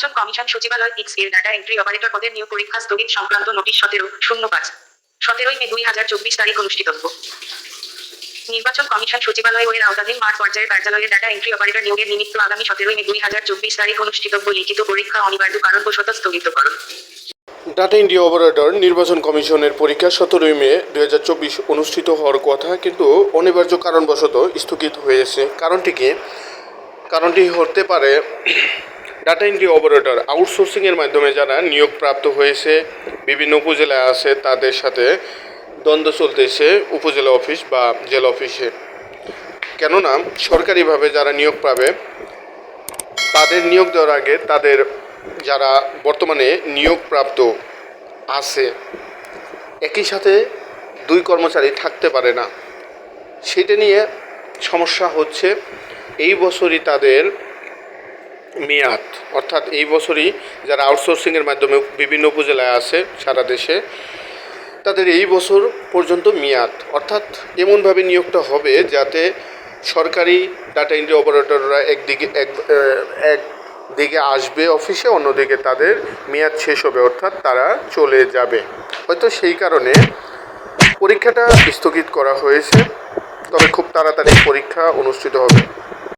নির্বাচন কমিশন সচিবালয় এক্সের ডাটা এন্ট্রি অপারেটর পদের নিয়োগ পরীক্ষা স্থগিত সংক্রান্ত নোটিশ সতেরো, শূন্য পাঁচ। সতেরোই মে দুই হাজার চব্বিশ তারিখ অনুষ্ঠিতব্য নির্বাচন কমিশন সচিবালয় ও এর আওতাধীন মাঠ পর্যায়ের কার্যালয়ে ডাটা এন্ট্রি অপারেটর নিয়োগের নিমিত্ত আগামী সতেরোই মে দুই হাজার চব্বিশ তারিখ অনুষ্ঠিতব্য লিখিত পরীক্ষা অনিবার্য কারণবশত স্থগিতকরণ। ডাটা ইন্ডিয়া অপারেটর নির্বাচন কমিশনের পরীক্ষা সতেরোই মে দুই হাজার চব্বিশ অনুষ্ঠিত হওয়ার কথা কিন্তু অনিবার্য কারণবশত স্থগিত হয়েছে। কারণটি কি? কারণটি হতে পারে ডাটা এন্ট্রি অপারেটর আউটসোর্সিংয়ের মাধ্যমে যারা নিয়োগপ্রাপ্ত হয়েছে, বিভিন্ন উপজেলায় আছে, তাদের সাথে দ্বন্দ্ব চলতেছে উপজেলা অফিস বা জেলা অফিসে। কেননা, সরকারিভাবে যারা নিয়োগ পাবে, তাদের নিয়োগ দেওয়ার আগে তাদের যারা বর্তমানে নিয়োগপ্রাপ্ত আছে, একই সাথে দুই কর্মচারী থাকতে পারে না। সেটা নিয়ে সমস্যা হচ্ছে, এই বছরই তাদের মেয়াদ, অর্থাৎ এই বছরই যারা আউটসোর্সিংয়ের মাধ্যমে বিভিন্ন উপজেলায় আছে সারা দেশে, তাদের এই বছর পর্যন্ত মেয়াদ। অর্থাৎ এমনভাবে নিয়োগটা হবে যাতে সরকারি ডাটা এন্ট্রি অপারেটররা একদিকে, এক এক দিকে আসবে অফিসে অন্যদিকে তাদের মেয়াদ শেষ হবে, অর্থাৎ তারা চলে যাবে। হয়তো সেই কারণে পরীক্ষাটা স্থগিত করা হয়েছে, তবে খুব তাড়াতাড়ি পরীক্ষা অনুষ্ঠিত হবে।